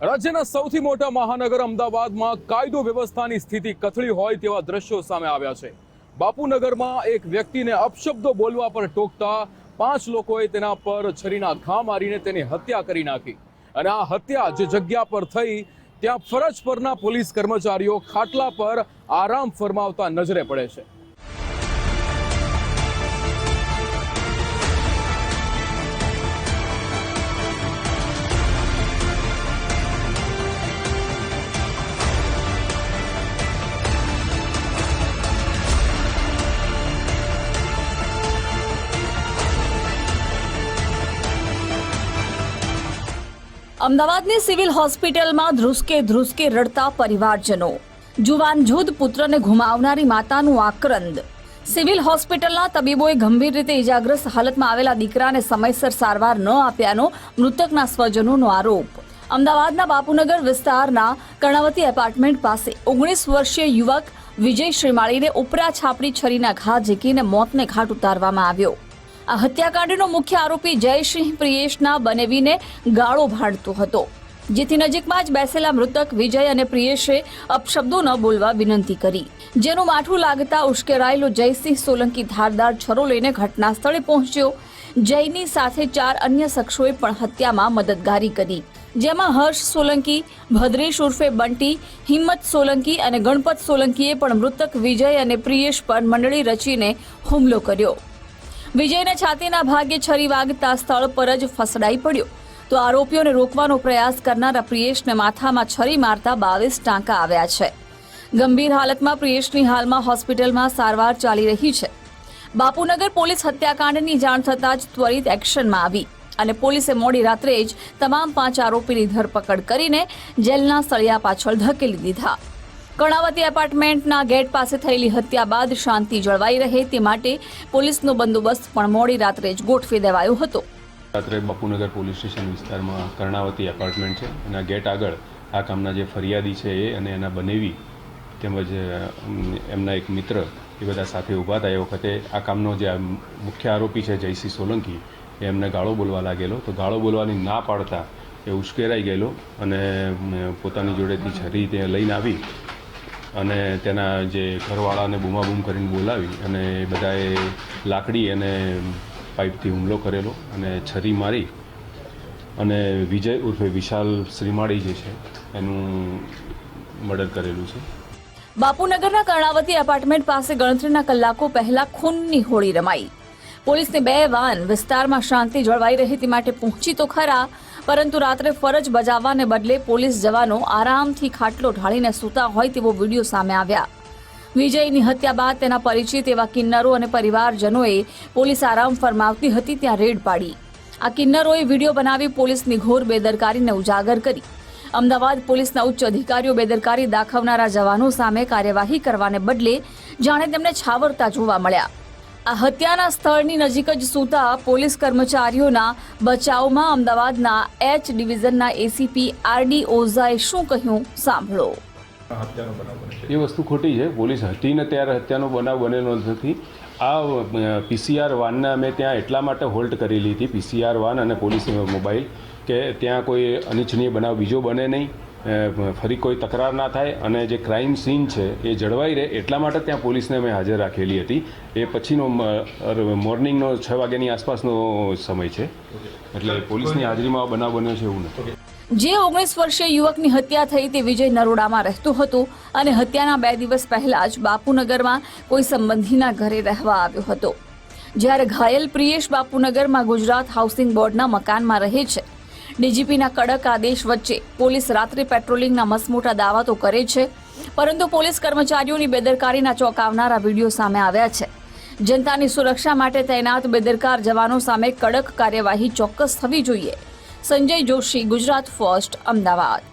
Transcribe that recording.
રાજ્યના સૌથી મોટા મહાનગર અમદાવાદમાં કાયદો વ્યવસ્થાની સ્થિતિ કથળી હોય તેવા દ્રશ્યો સામે આવ્યા છે. બાપુનગરમાં એક વ્યક્તિને અપશબ્દો બોલવા પર ટોકતા પાંચ લોકોએ તેના પર છરીના ઘા મારીને તેની હત્યા કરી નાખી. અને આ હત્યા જે જગ્યા પર થઈ, ત્યાં ફરજ પરના પોલીસ કર્મચારીઓ ખાટલા પર આરામ ફરમાવતા નજરે પડે છે. અમદાવાદની સિવિલ હોસ્પિટલમાં ધ્રુસકે ધ્રુસકે રડતા પરિવારજનો. જુવાન જૂદ પુત્રને ઘુમાવનારી માતાનું આક્રંદ. સિવિલ હોસ્પિટલના તબીબોએ ગંભીર રીતે ઇજાગ્રસ્ત હાલતમાં આવેલા દીકરાને સમયસર સારવાર ન આપ્યાનો મૃતકના સ્વજનોનો આરોપ. અમદાવાદના બાપુનગર વિસ્તારના કર્ણાવતી એપાર્ટમેન્ટ પાસે ઓગણીસ વર્ષીય યુવક વિજય શ્રીમાળીને ઉપરા છાપડી છરીના ઘા ઝીકીને મોતને ઘાટ ઉતારવામાં આવ્યો. આ હત્યાકાંડનો મુખ્ય આરોપી જયસિંહ પ્રિયેશના બનેવીને ગાળો ભાંડતો હતો. જેથી નજીકમાં જ બેસેલા મૃતક વિજય અને પ્રિયેશે અપશબ્દો ન બોલવા વિનંતી કરી. જેનું માઠું લાગતા ઉશ્કેરાયેલો જયસિંહ સોલંકી ધારદાર છરો લઈને ઘટના સ્થળે પહોંચ્યો. જયની સાથે ચાર અન્ય શખ્સોએ પણ હત્યામાં મદદગારી કરી. જેમાં હર્ષ સોલંકી, ભદ્રેશ ઉર્ફે બંટી, હિંમત સોલંકી અને ગણપત સોલંકીએ પણ મૃતક વિજય અને પ્રિયેશ પર મંડળી રચીને હુમલો કર્યો. વિજયને છાતીના ભાગે છરી વાગતા સ્થળ પર જ ફસડાઈ પડ્યો. તો આરોપીઓને રોકવાનો પ્રયાસ કરનારા પ્રિયેશને માથામાં છરી મારતા બાવીસ ટાંકા આવ્યા છે. ગંભીર હાલતમાં પ્રિયેશની હાલમાં હોસ્પિટલમાં સારવાર ચાલી રહી છે. બાપુનગર પોલીસ હત્યાકાંડની જાણ થતાં જ ત્વરિત એક્શનમાં આવી અને પોલીસે મોડી રાત્રે જ તમામ પાંચ આરોપીની ધરપકડ કરીને જેલના સળિયા પાછળ ધકેલી દીધા. કર્ણાવતી એપાર્ટમેન્ટના ગેટ પાસે થયેલી હત્યા બાદ શાંતિ જળવાઈ રહે તે માટે પોલીસનો બંદોબસ્ત પણ મોડી રાત્રે જ ગોઠવી દેવાયો હતો. રાત્રે બાપુનગર પોલીસ સ્ટેશન વિસ્તારમાં કર્ણાવતી એપાર્ટમેન્ટ છે એના ગેટ આગળ આ કામના જે ફરિયાદી છે એ અને એના બનેવી તેમજ એમના એક મિત્ર એ બધા સાથે ઊભા હતા એ વખતે આ કામનો જે મુખ્ય આરોપી છે જયસિંહ સોલંકી એ એમને ગાળો બોલવા લાગેલો. તો ગાળો બોલવાની ના પાડતા એ ઉશ્કેરાઈ ગયેલો અને પોતાની જોડેથી છરી તે લઈને આવી અને તેના જે ઘરવાળાને બૂમાબૂમ કરીને બોલાવી અને બધાએ લાકડી અને પાઇપથી હુમલો કરેલો અને છરી મારી અને વિજય ઉર્ફે વિશાલ શ્રીમાળી જે છે, એનું મર્ડર કરેલું છે. બાપુનગરના કર્ણાવતી એપાર્ટમેન્ટ પાસે ગણતરીના કલાકો પહેલા ખૂનની હોળી રમાઈ. પોલીસની બે વાન વિસ્તારમાં શાંતિ જળવાઈ રહે તે માટે પહોંચી તો ખરા પરંતુ રાત્રે ફરજ બજાવવાને બદલે પોલીસ જવાનો આરામથી ખાટલો ઢાળીને સૂતા હોય તેવો વીડિયો સામે આવ્યા. વિજયની હત્યા બાદ તેના પરિચિત એવા કિન્નરો અને પરિવારજનોએ પોલીસ આરામ ફરમાવતી હતી ત્યાં રેડ પાડી. આ કિન્નરોએ વીડિયો બનાવી પોલીસની ઘોર બેદરકારીને ઉજાગર કરી. અમદાવાદ પોલીસના ઉચ્ચ અધિકારીઓ બેદરકારી દાખવનારા જવાનો સામે કાર્યવાહી કરવાને બદલે જાણે તેમને છાવરતા જોવા મળ્યા. હત્યાના સ્થળની નજીક જ સૂતા પોલીસ કર્મચારીઓના બચાવમાં અમદાવાદના એચ ડિવિઝનના એસીપી આરડી ઓઝાએ શું કહ્યું? સાંભળો. એ વસ્તુ ખોટી છે. પોલીસ હતી ને ત્યારે હત્યાનો બનાવ બનેલો નથી. આ પીસીઆર વાનને અમે ત્યાં એટલા માટે હોલ્ટ કરેલી હતી. પીસીઆર વાન અને પોલીસ મોબાઈલ કે ત્યાં કોઈ અનિચ્છનીય બનાવ બીજો બને નહીં. ફરી કોઈ તકરાર ના થાય અને જે ક્રાઇમ સીન છે એ જળવાઈ રહે એટલા માટે ત્યાં પોલીસને મેં હાજર રાખેલી હતી. એ પછીનો મોર્નિંગનો છ વાગ્યાની આસપાસનો સમય છે. એટલે પોલીસની હાજરીમાં બનાવ બન્યો છે એવું નથી. જે ઓગણીસ વર્ષીય યુવકની હત્યા થઈ તે વિજય નરોડામાં રહેતો હતો અને હત્યાના બે દિવસ પહેલા જ બાપુનગરમાં કોઈ સંબંધીના ઘરે રહેવા આવ્યો હતો. જ્યારે ઘાયલ પ્રિયેશ બાપુનગરમાં ગુજરાત હાઉસિંગ બોર્ડના મકાનમાં રહે છે ડીજીપીના કડક આદેશ વચ્ચે પોલીસ રાત્રિ પેટ્રોલિંગના મસમોટા દાવા તો કરે છે, પરંતુ પોલીસ કર્મચારીઓની બેદરકારીના ચોંકાવનારા વીડિયો સામે આવ્યા છે. જનતાની સુરક્ષા માટે તૈનાત બેદરકાર જવાનો સામે કડક કાર્યવાહી ચોક્કસ થવી જોઈએ. સંજય જોશી, ગુજરાત ફર્સ્ટ, અમદાવાદ.